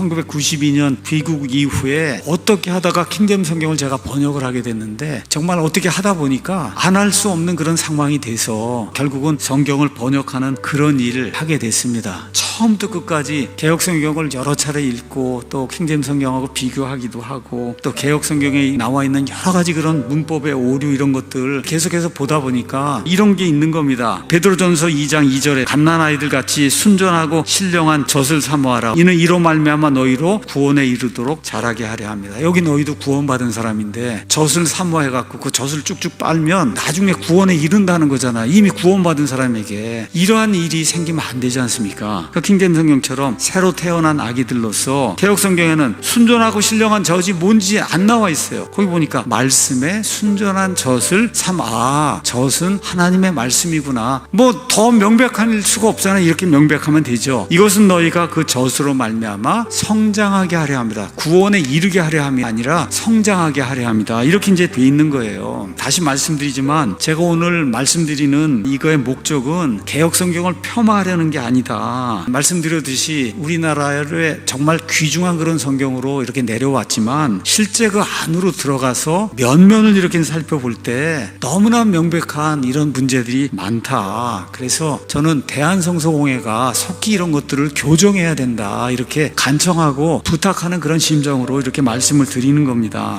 1992년 귀국 이후에 어떻게 하다가 킹잼 성경을 제가 번역을 하게 됐는데 정말 어떻게 하다 보니까 안 할 수 없는 그런 상황이 돼서 결국은 성경을 번역하는 그런 일을 하게 됐습니다. 처음부터 끝까지 개혁 성경을 여러 차례 읽고 또 킹잼 성경하고 비교하기도 하고 또 개혁 성경에 나와 있는 여러 가지 그런 문법의 오류 이런 것들 계속해서 보다 보니까 이런 게 있는 겁니다. 베드로전서 2장 2절에 갓난 아이들 같이 순전하고 신령한 젖을 사모하라. 이는 이로 말미암아 너희로 구원에 이르도록 자라게 하려 합니다. 여기 너희도 구원받은 사람인데 젖을 사모해 갖고 그 젖을 쭉쭉 빨면 나중에 구원에 이른다는 거잖아. 이미 구원받은 사람에게 이러한 일이 생기면 안 되지 않습니까? 그 킹잼 성경처럼 새로 태어난 아기들로서 개혁 성경에는 순전하고 신령한 젖이 뭔지 안 나와 있어요. 거기 보니까 말씀에 순전한 젖을 삼 아, 젖은 하나님의 말씀이구나. 뭐 더 명백할 수가 없잖아요. 이렇게 명백하면 되죠. 이것은 너희가 그 젖으로 말미암아 성장하게 하려 합니다. 구원에 이르게 하려 함이 아니라 성장하게 하려 합니다. 이렇게 이제 돼 있는 거예요. 다시 말씀드리지만 제가 오늘 말씀드리는 이거의 목적은 개혁 성경을 폄하하려는 게 아니다. 말씀드렸듯이 우리나라에 정말 귀중한 그런 성경으로 이렇게 내려왔지만 실제 그 안으로 들어가서 면면을 이렇게 살펴볼 때 너무나 명백한 이런 문제들이 많다. 그래서 저는 대한성서공회가 속히 이런 것들을 교정해야 된다. 이렇게 간청하고 부탁하는 그런 심정으로 이렇게 말씀을 드리는 겁니다.